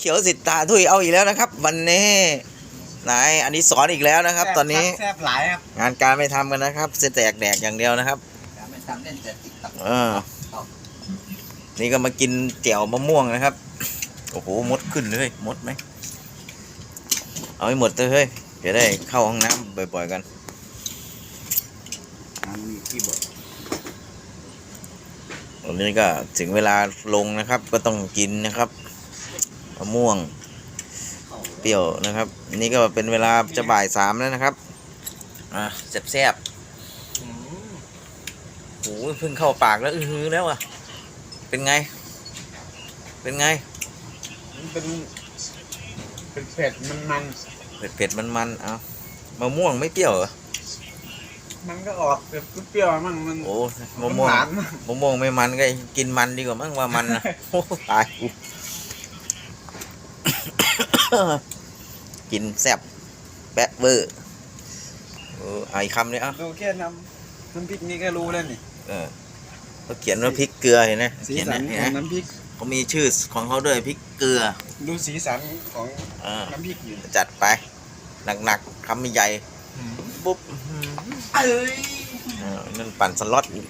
เขียวสิทธาทุยเอาอีกแล้วนะครับ วันนี้นายอันนี้สอนอีกแล้วนะครับ ตอนนี้แซ่บหลายครับงานการไม่ทำกันนะครับเสแตกแดกอย่างเดียวนะครับไม่ทำเล่นแต่ติ๊กต็อกเออนี่ก็มากินเจียวมะม่วงนะครับโอ้โหมดขึ้นเลยมดไหมเอาให้หมดเลยเฮ้ยจะได้เข้าห้องน้ำบ่อย ๆ กันมีที่บดวันนี้ก็ถึงเวลาลงนะครับ ก็ต้องกินนะครับ มะม่วง เปรี้ยวนะครับ นี่ก็เป็นเวลาจะบ่ายสามแล้วนะครับ อะแซ่บๆโอ้โหเพิ่งเข้าปากแล้ว อือหือแล้วอะ เป็นไง เป็นไง มันเป็นเป็นเผ็ดมันมันเผ็ดเผ็ดมันมันๆเอามะม่วงไม่เปรี้ยวเหรอ มันก็ออกแบบเปรี้ยวๆมั่งมันโอ้มะม่วงหวานมั่งมะม่วงไม่มันก็กินมันดีกว่ามั้งว่ามันนะโอ้ตาย กูกินแซ่บแบะเวอร์เออเอาอีกคำเลยอะดูแค่น้ำน้ำพริกนี่ก็รู้แล้วนี่เออเขาเขียนว่าพริกเกลือเห็นไหมสีเขียนสันะนเห็นขไหอมงน้ำพริก เขามีชื่อของเขาด้วยพริกเกลือดูสีสันของอ่าน้ำพริกอยู่จัดไป หนักๆคำใหญ่ปุ๊บอื้อหือเอ้ยเออนั่นปั่นสล็อตอีก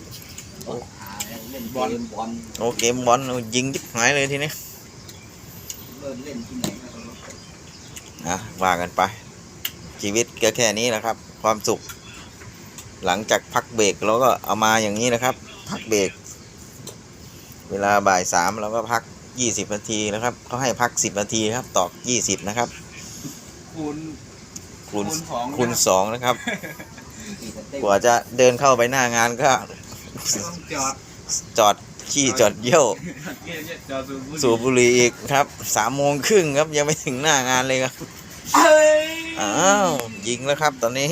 เล่นบอลบอลโอ้เกมบอลเอายิงยิบหายเลยทีนี้ เล่นเล่นที่ไหนก็รู้อะว่ากันไป ชีวิตก็แค่นี้แหละครับ ความสุข หลังจากพักเบรกเราก็เอามาอย่างนี้นะครับ พักเบรกเวลาบ่ายสามเราก็พักยี่สิบนาทีนะครับเขาให้พักสิบนาทีครับตอกยี่สิบนะครับ คูณคูณคูณสองคูณนะครับสองนะครับ กว่าจะเดินเข้าไปหน้างานก็ต้องจอดจอด ขี้จอดเยี่ยวจอดสูบบุหรี่สูบบุหรี่อีกครับสามโมงครึ่งครับยังไม่ถึงหน้างานเลยครับเอ้ยอ้าวยิงแล้วครับ ตอนนี้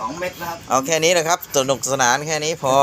สองเม็ดแล้วครับเอาแค่นี้นะครับสนุกสนานแค่นี้พอ